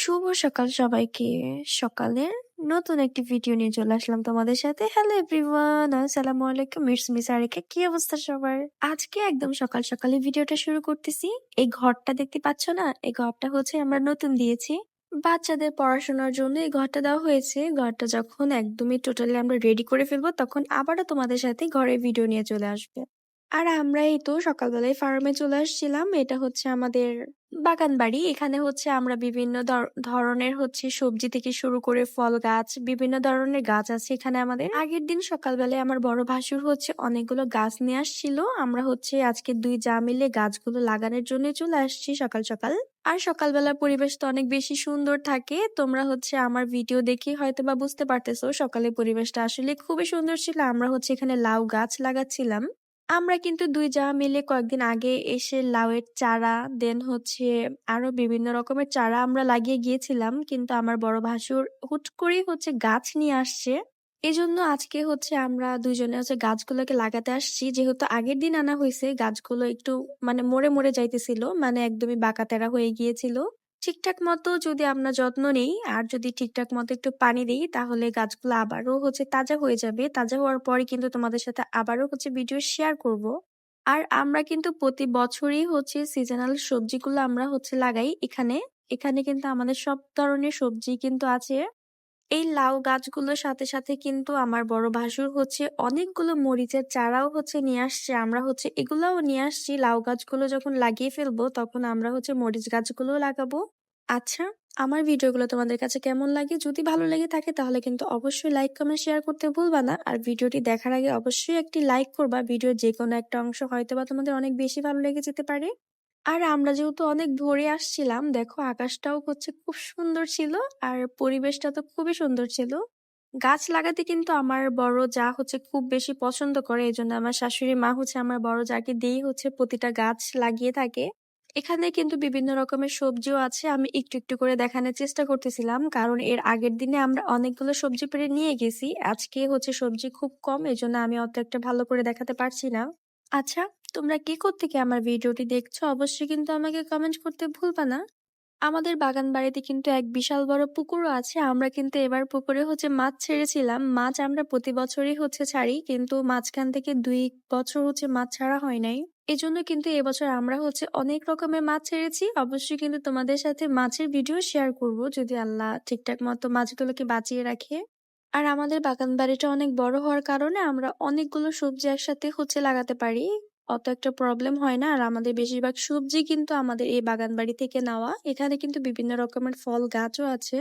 শুভ সকাল সবাইকে। সকালের নতুন একটি ভিডিও নিয়ে চলে আসলাম তোমাদের সাথে। হ্যালো এভরিওয়ান, আসসালামু আলাইকুম। Miss miss Sarika. কি অবস্থা সবার? আজকে একদম সকাল সকালে ভিডিওটা শুরু করতেছি। এই ঘরটা দেখতে পাচ্ছ না? এই ঘরটা হচ্ছে আমরা নতুন দিয়েছি। বাচ্চাদের পড়াশোনার জন্য এই ঘরটা দেওয়া হয়েছে। ঘরটা যখন একদমই টোটালি আমরা রেডি করে ফেলব তখন আবারও তোমাদের সাথে ঘরের ভিডিও নিয়ে চলে আসবে। আর আমরা এই তো সকালবেলায় ফার্মে চলে আসছিলাম। এটা হচ্ছে আমাদের বাগান বাড়ি। এখানে হচ্ছে আমরা বিভিন্ন ধর ধরনের হচ্ছে সবজি থেকে শুরু করে ফল গাছ, বিভিন্ন ধরনের গাছ আছে এখানে আমাদের। আগের দিন সকালবেলায় আমার বড় ভাসুর হচ্ছে অনেকগুলো গাছ নিয়ে আসছিল। আমরা হচ্ছে আজকে দুই যা মিলে গাছগুলো লাগানোর জন্য চলে আসছি সকাল সকাল। আর সকালবেলার পরিবেশ তো অনেক বেশি সুন্দর থাকে। তোমরা হচ্ছে আমার ভিডিও দেখে হয়তো বা বুঝতে পারতেছো সকালের পরিবেশটা আসলে খুবই সুন্দর ছিল। আমরা হচ্ছে এখানে লাউ গাছ লাগাচ্ছিলাম। আমরা কিন্তু দুই জামা মিলে কয়েকদিন আগে এসে লাউয়ের চারা, দেন হচ্ছে আরও বিভিন্ন রকমের চারা আমরা লাগিয়ে গিয়েছিলাম। কিন্তু আমার বড় ভাসুর হুট করেই হচ্ছে গাছ নিয়ে আসছে। এজন্য আজকে হচ্ছে আমরা দুইজনে হচ্ছে গাছগুলোকে লাগাতে আসছি। যেহেতু আগের দিন আনা হয়েছে, গাছগুলো একটু মানে মরে মরে যাইতেছিল মানে একদমই বাঁকা তেরা হয়ে গিয়েছিল। ঠিকঠাক মতো যদি আমরা যত্ন নেই, আর যদি ঠিকঠাক মতো একটু পানি দিই, তাহলে গাছগুলো আবারও হচ্ছে তাজা হয়ে যাবে। তাজা হওয়ার পরে কিন্তু তোমাদের সাথে আবারও হচ্ছে ভিডিও শেয়ার করব। আর আমরা কিন্তু প্রতি বছরই হচ্ছে সিজনাল সবজিগুলো আমরা হচ্ছে লাগাই এখানে। এখানে কিন্তু আমাদের সব ধরনের সবজি কিন্তু আছে। এই লাউ গাছগুলোর সাথে সাথে কিন্তু আমার বড় ভাসুর হচ্ছে অনেকগুলো মরিচের চারাও হচ্ছে নিয়ে আসছে। আমরা হচ্ছে এগুলাও নিয়ে আসছি। লাউ গাছগুলো যখন লাগিয়ে ফেলব তখন আমরা হচ্ছে মরিচ গাছগুলো লাগাবো। আচ্ছা আমার ভিডিওগুলো তোমাদের কাছে কেমন লাগে? যদি ভালো লেগে থাকে তাহলে কিন্তু অবশ্যই লাইক, কমেন্ট, শেয়ার করতে ভুলবা না। আর ভিডিওটি দেখার আগে অবশ্যই একটি লাইক করবা। ভিডিওর যে কোনো একটা অংশ হয়তো বা তোমাদের অনেক বেশি ভালো লেগে যেতে পারে। আর আমরা যেহেতু অনেক ভোরে আসছিলাম, দেখো আকাশটাও হচ্ছে খুব সুন্দর ছিল আর পরিবেশটা তো খুবই সুন্দর ছিল। গাছ লাগাতে কিন্তু আমার বড় যা হচ্ছে খুব বেশি পছন্দ করে এই জন্য আমার শাশুড়ি মা হচ্ছে আমার বড় যাকে দিয়েই হচ্ছে প্রতিটা গাছ লাগিয়ে থাকে। এখানে কিন্তু বিভিন্ন রকমের সবজিও আছে, আমি একটু একটু করে দেখানোর চেষ্টা করতেছিলাম, কারণ এর আগের দিনে আমরা অনেকগুলো সবজি পেরে নিয়ে গেছি, আজকে হচ্ছে সবজি খুব কম এই আমি অত একটা ভালো করে দেখাতে পারছি না। আচ্ছা তোমরা কি থেকে আমার ভিডিওটি দেখছ? অবশ্যই কিন্তু আমাকে কমেন্ট করতে ভুলবা না। আমাদের বাগান বাড়িতে কিন্তু এক বিশাল বড় পুকুরও আছে। আমরা কিন্তু এবার পুকুরে হচ্ছে মাছ ছেড়েছিলাম। মাছ আমরা প্রতি বছরই হচ্ছে ছাড়ি, কিন্তু মাঝখান থেকে দুই বছর হচ্ছে মাছ ছাড়া হয় নাই। এজন্য কিন্তু এবছর আমরা হচ্ছে অনেক রকমের মাছ ছেড়েছি। অবশ্যই কিন্তু তোমাদের সাথে মাছের ভিডিও শেয়ার করব। যদি আল্লাহ ঠিকঠাক মতো মাছগুলোকে বাঁচিয়ে রাখে। আর আমাদের বাগান বাড়িটা অনেক বড় হওয়ার কারণে আমরা অনেকগুলো সবজি একসাথে হচ্ছে লাগাতে পারি। অত একটা প্রবলেম হয় না। আর আমাদের বেশিরভাগ সবজি কিন্তু আমাদের এই বাগান বাড়ি থেকে নেওয়া। এখানে কিন্তু বিভিন্ন রকমের ফল, গাছও আছে।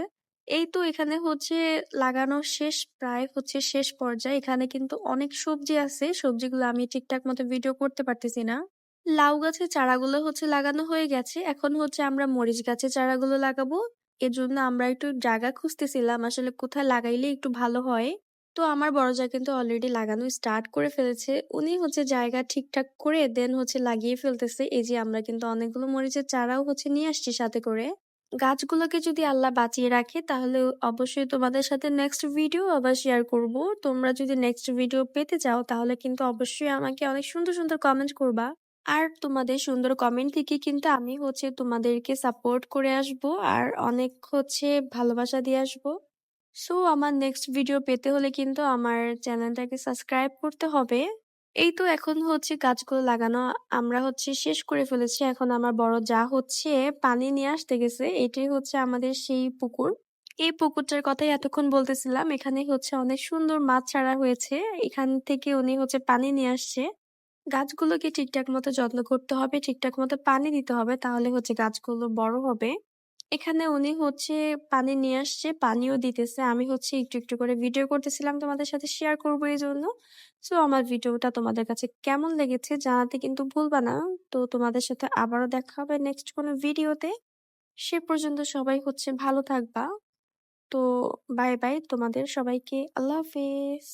এই তো এখানে হচ্ছে লাগানো শেষ, প্রায় হচ্ছে শেষ পর্যায়ে। এখানে কিন্তু অনেক সবজি আছে। সবজিগুলো আমি ঠিকঠাক মতো ভিডিও করতে পারতেছি না। লাউ গাছের চারাগুলো হচ্ছে লাগানো হয়ে গেছে। এখন হচ্ছে আমরা মরিচ গাছের চারাগুলো লাগাবো। এজন্য আমরা একটু জায়গা খুঁজতেছিলাম, আসলে কোথায় লাগাইলে একটু ভালো হয়। তো আমার বড় যা কিন্তু অলরেডি লাগানো স্টার্ট করে ফেলেছে। উনি হচ্ছে জায়গা ঠিকঠাক করে দেন হচ্ছে লাগিয়ে ফেলতেছে। এই যে আমরা কিন্তু অনেকগুলো মরিচের চারাও হচ্ছে নিয়ে আসছি সাথে করে। গাছগুলোকে যদি আল্লাহ বাঁচিয়ে রাখে, তাহলে অবশ্যই তোমাদের সাথে নেক্সট ভিডিও আবার শেয়ার করব। তোমরা যদি নেক্সট ভিডিও পেতে চাও, তাহলে কিন্তু অবশ্যই আমাকে অনেক সুন্দর সুন্দর কমেন্ট করবা। আর তোমাদের সুন্দর কমেন্ট থেকে কিন্তু আমি হচ্ছে তোমাদেরকে সাপোর্ট করে আসব আর অনেক হচ্ছে ভালোবাসা দিয়ে আসব। সো আমার নেক্সট ভিডিও পেতে হলে কিন্তু আমার চ্যানেলটাকে সাবস্ক্রাইব করতে হবে। এই তো এখন হচ্ছে গাছগুলো লাগানো আমরা হচ্ছে শেষ করে ফেলেছি। এখন আমার বড় যা হচ্ছে পানি নিয়ে আসতে গেছে। এটাই হচ্ছে আমাদের সেই পুকুর। এই পুকুরটার কথাই এতক্ষণ বলতেছিলাম। এখানে হচ্ছে অনেক সুন্দর মাছ ছাড়া হয়েছে। এখান থেকে উনি হচ্ছে পানি নিয়ে আসছে। গাছগুলোকে ঠিকঠাক মতো যত্ন করতে হবে, ঠিকঠাক মতো পানি দিতে হবে, তাহলে হচ্ছে গাছগুলো বড় হবে। এখানে উনি হচ্ছে পানি নিয়ে আসছে, পানিও দিতেছে। আমি হচ্ছে একটু একটু করে ভিডিও করতেছিলাম তোমাদের সাথে শেয়ার করব জন্য। সো আমার ভিডিওটা তোমাদের কাছে কেমন লেগেছে জানাতে কিন্তু ভুলবা না। তো তোমাদের সাথে আবারও দেখা হবে নেক্সট কোনো ভিডিওতে সে পর্যন্ত সবাই হচ্ছে ভালো থাকবা। তো বাই বাই তোমাদের সবাইকে। আল্লাহ হাফেজ।